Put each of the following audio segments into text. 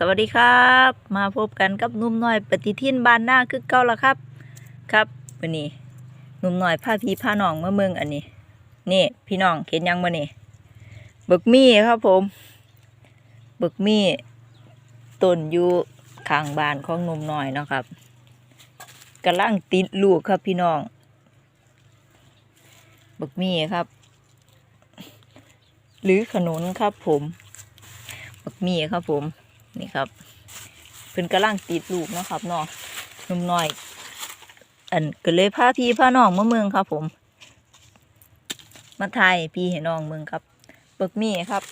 สวัสดีครับ มาพบกันกับนุ่มน้อยปฏิทินบานหน้าคือเก่าละครับ ครับวันนี้นุ่มน้อยพาพี่พาน้องเมาเมืองอันนี้ นี่พี่น้องเห็นยังมาเนี่บึกมี่ครับผมบึกมี่ต้นอยู่ข้างบ้านของนุ่มน้อยเนาะครับกำลังติดลูกครับพี่น้องบึกมี่ครับ หรือขนุนครับผมบักมี่ครับผม นี่ครับเพิ่นกำลังติดลูกเนาะครับเนาะนุ่มน้อย อันก็เลยพาพี่พาน้องมาเมืองครับ ผม มาถ่ายพี่ให้น้องเมืองครับเบักมี่ครับ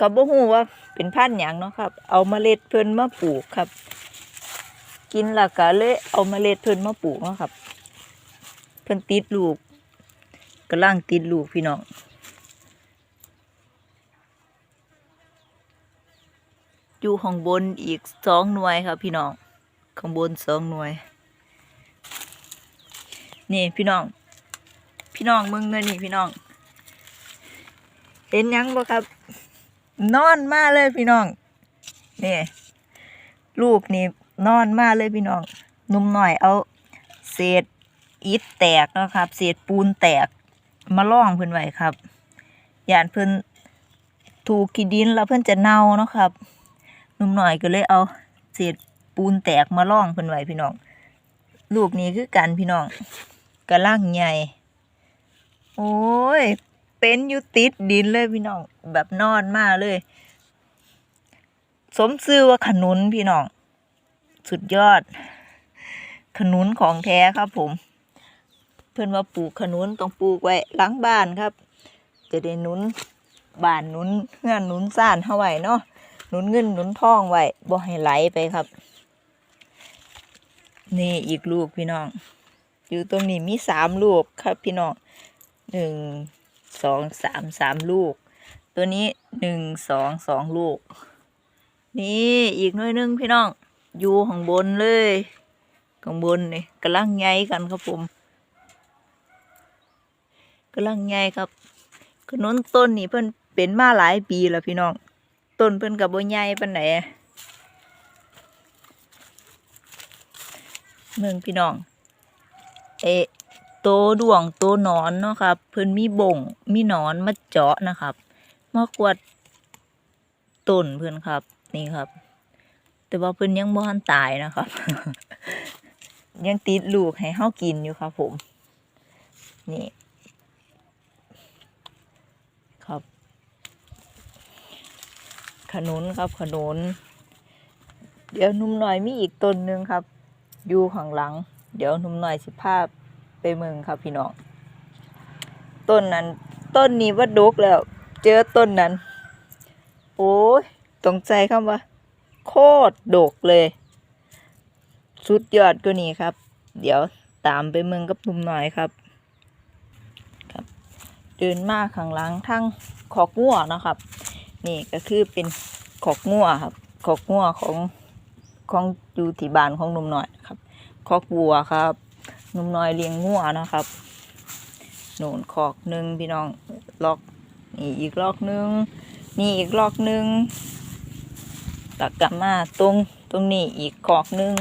ก็บ่ฮู้ว่าเป็นพันธุ์หยังเนาะครับ เอาเมล็ดเพิ่นมาปลูกครับ กินแล้วก็เลยเอาเมล็ดเพิ่นมาปลูกเนาะครับ เพิ่นติดลูกกำลังติดลูกพี่น้อง อยู่ข้างบนอีกสองหน่วยครับพี่น้องข้างบนสองหน่วย นี่พี่น้อง พี่น้องมึงเงินนี่พี่น้อง เห็นยังบ่ครับ นอนมาเลยพี่น้องนี่ลูกนี่นอนมาเลยพี่น้องนุ่มหน่อยเอาเศษอิฐแตกนะครับ เศษปูนแตกมาล่องเพิ่อนไว้ครับยานเพิ่นถูกขีดินแล้วเพิ่อนจะเน่าเนาะครับ นุ่มหน่อยก็เลยเอาเศษปูนแตกมาล่องเพิ่นไว้พี่น้อง ลูกนี้คือกันพี่น้องกระล่างใหญ่ โอ้ย เป็นอยู่ติดดินเลยพี่น้อง แบบนอนมากเลย สมซื่อว่าขนุนพี่น้อง สุดยอด ขนุนของแท้ครับผม เพื่อนว่าปลูกขนุนต้องปลูกไว้หลังบ้านครับ จะได้นุนบ้านนุนเงื่อนนุนซ่านเข้าไว้เนาะ หนุนเงินหนุนทองไว้บ่ให้ไหลไปครับ นี่อีกลูกพี่น้อง อยู่ตรงนี้มีสามลูกครับพี่น้องหนึ่งสองสามสามลูก ตัวนี้หนึ่งสองสองลูก นี่อีกน่วยนึงพี่น้อง อยู่ข้างบนเลยข้างบนนี่กำลังใหญ่กันครับผมกำลังใหญ่ครับขนุนต้นนี่เพิ่นเป็นมาหลายปีแล้วพี่น้อง ต้นเพิ่นกับบ่ใหญ่ปานไหนเมืองพี่น้อง เอะโตดวงโตนอนเนาะครับเพิ่นมีบ่งมีนอนมาเจาะนะครับมากวดต้นเพิ่นครับ นี่ครับ แต่ว่าเพิ่นยังบ่ทันตายนะครับ ยังติดลูกให้เฮากินอยู่ครับผม นี่ ครับ ขนุนครับขนุน เดี๋ยวหนุ่มหน่อยมีอีกต้นหนึ่งครับ อยู่ข้างหลัง เดี๋ยวหนุ่มหน่อยสิพาพไปเมืองครับพี่น้องต้นนั้น ต้นนี้ว่าดกแล้ว เจอต้นนั้น โอ้ยตรงใจคำว่า โคตรดกเลย สุดยอดกว่านี้ครับ เดี๋ยวตามไปเมืองกับหนุ่มหน่อยครับครับเดินมาข้างหลังทั้งขอกงัวนะครับ นี่ก็คือเป็นขอกงัวครับ ขอกงัวของของอยู่ที่บ้านของหนุ่มน้อยครับขอกวัวครับหนุ่มน้อยเลี้ยงงัวนะครับโนนขอกหนึ่งพี่น้องล็อกนี่อีกล็อกหนึ่งนี่อีกล็อกหนึ่งตักกลับมาตรงตรงนี้อีกขอกหนึ่ง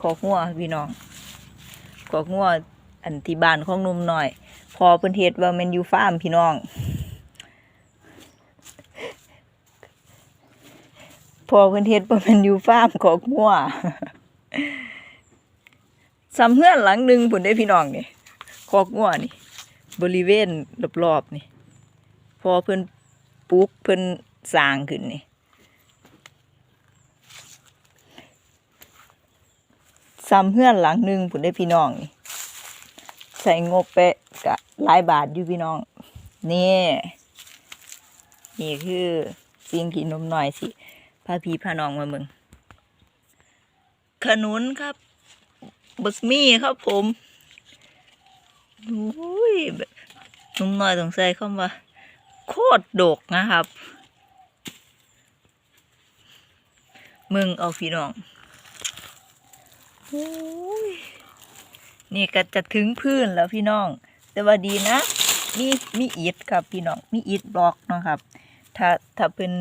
ขอกงัวพี่น้องขอกงัวอันที่บ้านของหนุ่มน้อย พอเพิ่นเฮ็ดว่ามันอยู่ฟาร์มพี่น้อง พอเพิ่นเฮ็ดว่แมันอยู่ฟาร์มของงัวสำเฮือนหลังหนึ่งพุ่นได้พี่น้องนี่คอกงัวนี่ บริเวณรอบๆนี่ พอเพิ่นปลูกเพิ่นสร้างขึ้นนี่ซ้ำเฮือนหลังหนึ่งพุ่นได้พี่น้องนี่ใส่งบไปกะหลายบาทอยู่พี่น้อง นี่ นี่คือสิ่งที่นมหน่อยสิาพี่พาน้องมาเมืองขนุนครับบักมี่ครับผมโอ้ยนุ่มน้อยต้องส่คำว่าโคตรดกนะครับ มึงเอาพี่น้องโอ้ยนี่ก็จะถึงพื้นแล้วพี่น้อง แต่ว่าดีนะ มีมีอิฐครับพี่น้อง มีอิฐบล็อกนะครับ ถ้าถ้าเป็น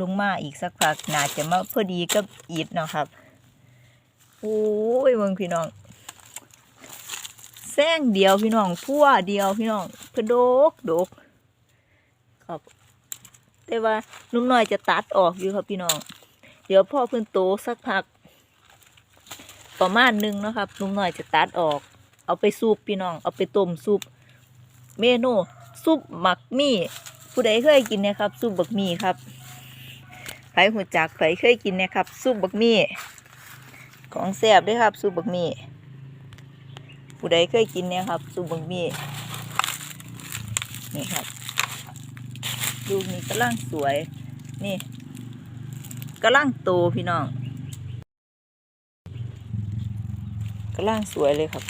ลงมาอีกสักพักน่าจะมาพอดีกับอีดเนาะครับโอ้ยเมืองพี่น้องแซงเดียวพี่น้องพั่วเดียวพี่น้องเพนโดกโดกครับแต่ว่านุ่มน้อยจะตัดออกอยู่ครับพี่น้อง เดี๋ยวพ่อเพิ่อนโตสักพัก ประมาณหนึงเนาะครับนุ่มน้อยจะตัดออก เอาไปซุปพี่น้อง เอาไปต้มซุปเมนูซุปหมักมี่ผู้ใดเคยกินนะครับซุปบักมี่ครับ ใครหัวจักใครเคยกินเนะครับซุปบักมี่ ของแซ่บด้วยครับซุปบักมี่ ผู้ใดเคยกินเนี่ยครับซุปบักมี่ นี่ครับลูกนี้กำลังสวย นี่กำลังโตพี่น้องกำลังสวยเลยครับ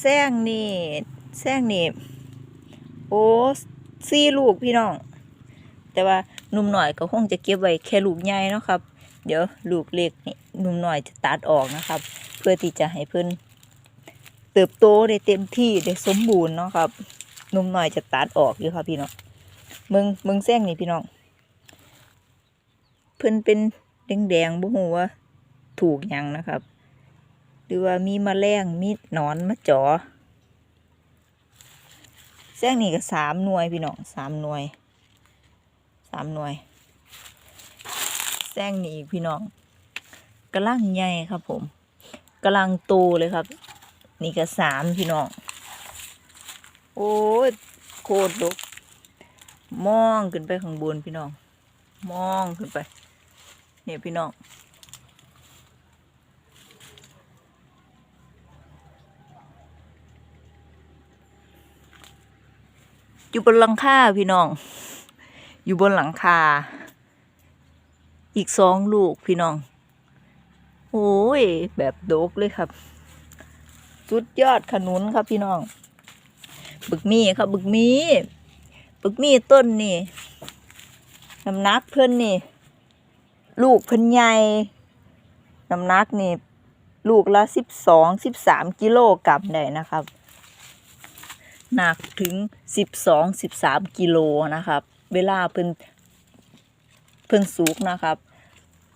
แซงนี่แซงนี่โอ้สี่ลูกพี่น้อง แต่ว่า นุ่มหน่อยก็คงจะเก็บไว้แค่ลูกใหญ่เนาะครับ เดี๋ยวลูกเล็กนี่นุ่มหน่อยจะตัดออกนะครับ เพื่อที่จะให้เพิ่อนเติบโตได้เต็มที่ได้สมบูรณ์เนาะครับ นุ่มหน่อยจะตัดออกอยู่ครับพี่น้องมึงมึงแซงนี่พี่น้อง เพิ่อนเป็นแดงๆบ่ฮู้ว่าถูกยังนะครับ หรือว่ามีมแมลงมีหนอนมาจาะแซงนี่ก็สามหน่วยพี่น้องสามหน่วยามหน่วยแซงนี่อีกพี่น้องกำลังใหญ่ครับผมกำลังโตเลยครับ นี่ก็สามพี่น้อง โอ้โคตรดกมองขึ้นไปข้างบนพี่น้อง มองขึ้นไป เนี่ยพี่น้องอยู่บนหลังคาพี่น้อง อยู่บนหลังคา อีกสองลูกพี่น้อง โอ้ย แบบโดกเลยครับ สุดยอดขนุนครับพี่น้อง บึกมี่ครับบึกมี่บึกมี่ต้นนี่น้ำนักเพื่อนนี่ ลูกเพิ่นใหญ่น้ำนักนี่ ลูกละสิบสองสิบสามกิโลกรัมได้นะครับ หนักถึงสิบสองสิบสามกิโลนะครับ เวลาเพิ่นเพิ่นสุกนะครับ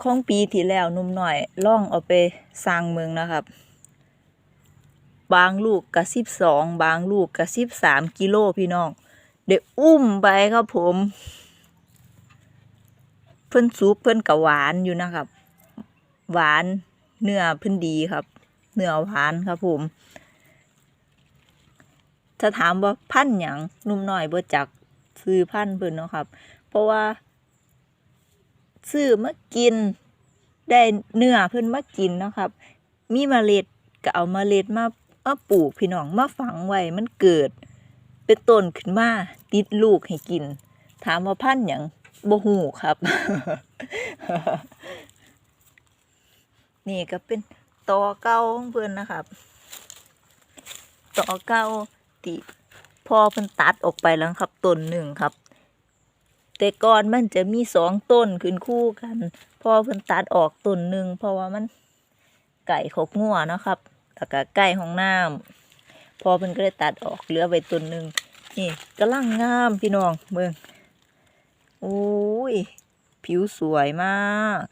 ของปีที่แล้วนุ่มหน่อยล่องเอาไปสร้างเมืองนะครับ บางลูกกับสิบสองบางลูกกับสิบสามกิโลพี่น้องเดี๋ยวอุ้มไปครับผม เพิ่นสุกเพิ่นกับหวานอยู่นะครับ หวานเนื้อเพิ่นดีครับ เนื้อหวานครับผม ถ้าถามว่าพันหยังนุ่มหน้อยบ่จัก ซื้อพันธุ์เพิ่นเนาะครับ เพราะว่าซื้อมากินได้เนื้อเพิ่นมากินเนาะครับ มีเมล็ดก็เอาเมล็ดมามาปลูกพี่น้องมาฝังไว้มันเกิด เป็นต้นขึ้นมาติดลูกให้กิน ถามว่าพันธุ์หยังบ่ฮู้ครับ นี่ก็เป็นตอเก่าของเพิ่นนะครับตอเก่าที่ พ่อเพิ่นตัดออกไปแล้วครับต้นหนึ่งครับ แต่ก่อนมันจะมีสองต้นขึ้นคู่กันพ่อเพิ่นตัดออกต้นหนึ่งเพราะว่ามันไก่ขกงัวนะครับแล้วก็ไก่ห้องน้ำพ่อเพิ่นก็เลยตัดออกเหลือไว้ต้นหนึ่งนี่กำลังงามพี่น้องเบิ่งโอ้ยผิวสวยมาก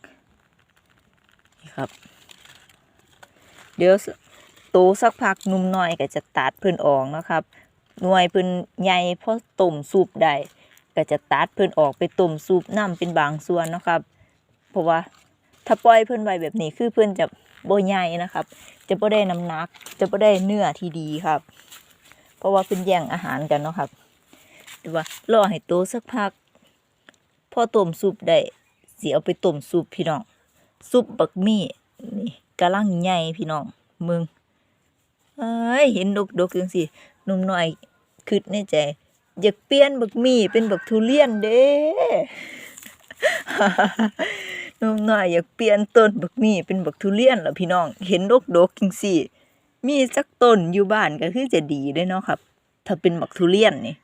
นี่ครับ เดี๋ยวโตสักพักนุ่มหน่อยก็จะตัดเพิ่อนออกนะครับ หน่วยเพิ่นใหญ่พอต้มซุปได้ก็จะตัดเพิ่นออกไปต้มซุปน้ำเป็นบางส่วนนะครับ เพราะว่าถ้าปล่อยเพิ่นไว้แบบนี้คือเพิ่นจะบ่ใหญ่นะครับ จะบ่ได้น้ำหนัก จะบ่ได้เนื้อที่ดีครับ เพราะว่าเพิ่นแย่งอาหารกันเนาะครับแต่ว่ารอให้โตสักพัก พอต้มซุปได้สิเอาไปต้มซุปพี่น้องซุปบักมี่นี่กำลังใหญ่พี่น้องมึงเอ้ยเห็นดกดกจังสิหนุ่มหน้อย คิดในใจ อยากเปลี่ยนบักมี่เป็นบักทุเรียนเด้นุ่มน้อยอยากเปลี่ยนต้นบักมี่เป็นบักทุเรียนแล้วพี่น้อง เห็นดกดกจังสิมีจักต้นอยู่บ้านก็คือจะดีเด้เนาะครับ ถ้าเป็นบักทุเรียนนี่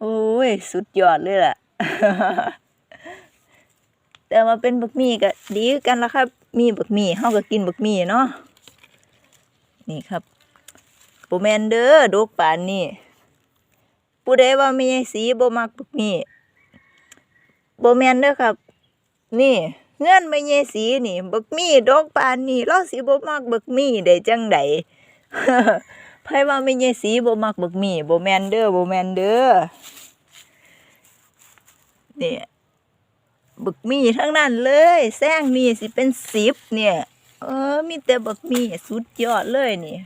โอ้ย สุดยอดเลยล่ะ แต่มาเป็นบักมี่ก็ดีกันละครับ มีบักมี่เฮาก็กินบักมี่เนาะ นี่ครับโบแมนเด้อดกป่านนี่ ผู้ใดว่ามีสีบ่มักบักหมี่บ่แม่นเด้อครับ นี่เงื่อนไม่เยสีนี่บักมี่ดอกปานนี่เราสิบ่มักบักมี่ได้จังไดไผว่าไม่เยสีบ่มักบักมี่บ่แม่นเด้อบ่แม่นเด้อเนี่ยบักมี่ทั้งนั้นเลยแซงนี่สิเป็น10เนี่ย เออ มีแต่บักมี่สุดยอดเลยนี่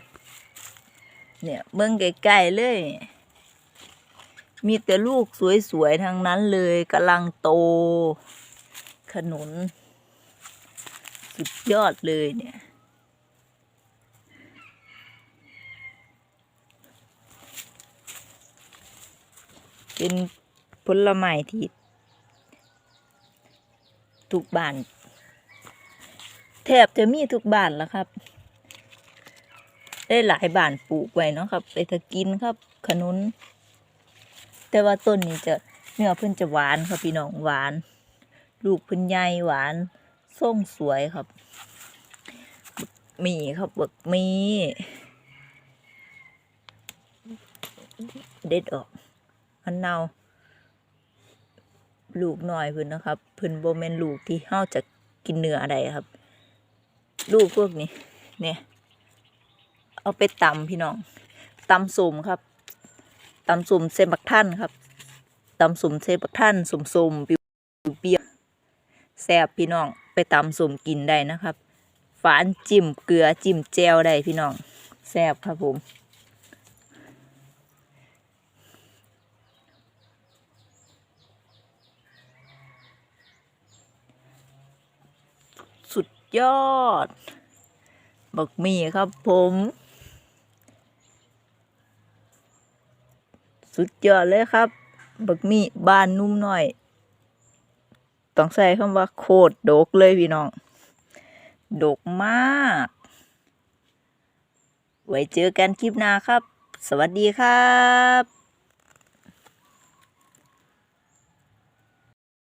เนี่ยเบิ่งใกลๆเลย มีแต่ลูกสวยๆทั้งนั้นเลยกำลังโต ขนุน สุดยอดเลยเนี่ย เป็นผลไม้ที่ทุกบ้าน แทบจะมีทุกบ้านแล้วครับ ได้หลายบ้านปลูกไว้เนาะครับไปถ้ากินครับ ขนุน แต่ว่าต้นนี้จะเนื้อเพิ่นจะหวานครับพี่น้องหวาน ลูกเพิ่นใหญ่หวานส้มสวยครับมีครับบักมี เด็ดออกมันเนาลูกหน้อยเพิ่นนะครับเพิ่นโบ่แม่นลูกที่เฮาจะกินเนื้ออะไรครับ ลูกพวกนี้เนี่ย เอาไปตำพี่น้องตำสมครับ ตำสุ่มเซบักท่านครับตำสุ่มเซบักท่านสุ่มสุ่มๆเปียวๆแซ่บพี่น้องไปตำสุ่มกินได้นะครับ ฝานจิ้มเกลือจิ้มแจวได้พี่น้องแซ่บครับผมสุดยอดบักมี่ครับผม สุดยอดเลยครับ บักมี่บ้านนุ่มหน่อย ต้องใส่คำว่าโคตรโดกเลยพี่น้อง โดกมาก ไว้เจอกันคลิปหน้าครับ สวัสดีครับ